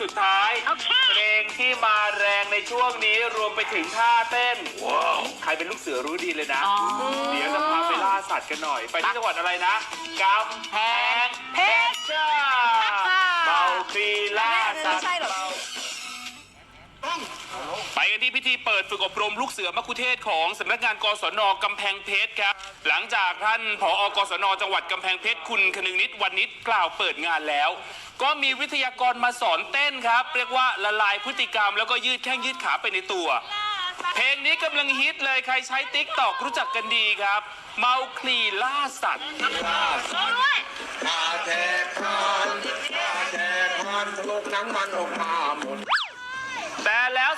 สุดท้าย โอเค เพลงที่มาแรงในช่วงนี้รวมไปถึงท่าเต้น ใครเป็นลูกเสือรู้ดีเลยนะ อ๋อ เดี๋ยวจะพาไปล่าสัตว์กันหน่อย ไปที่จังหวัดอะไรนะกำแพงเพชรจ้าเมาคลีล่าสัตว์ไม่ใช่หรอกไปกันที่พิธีเปิดฝึกอบรมลูกเสือมะคุเทศของสำนักงานกศนกำแพงเพชรครับ หลังจากท่านผอกศนจังหวัดกำแพงเพชรคุณคนึงนิดวันนิดกล่าวเปิดงานแล้ว ก็มีวิทยากรมาสอนเต้นครับ เรียกว่าละลายพฤติกรรม แล้วก็ยืดแข้งยืดขาไปในตัว เพลงนี้กำลังฮิตเลยใครใช้ติ๊กตอกรู้จักกันดีครับ เมาคลีล่าสัตว์ด้วยมาแทกทานมาแทกทานสนุกนังมันออกมาหมด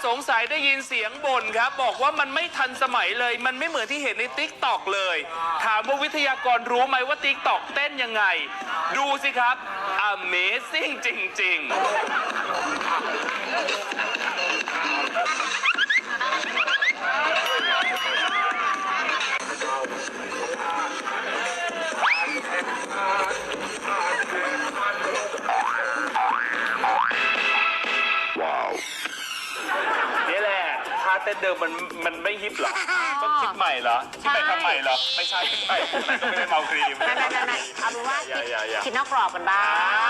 สงสัยได้ยินเสียงบ่นครับ บอกว่ามันไม่ทันสมัยเลย มันไม่เหมือนที่เห็นในติ๊กตอกเลย ถามว่าวิทยากรรู้ไหมว่าติ๊กตอกเต้นยังไง ดูสิครับ Amazing จริง ๆ เต้นเดิมมันมันไม่ฮิปเหรอต้องคิดใหม่เหรอคิดไปทำใหม่เหรอไม่ใช่คิดใหม่ก็ไม่ได้เมาครีมไม่ไม่ไม่ไม่เอาเป็นว่าอย่าอย่าอย่า คิดนอกกรอบกันบ้าง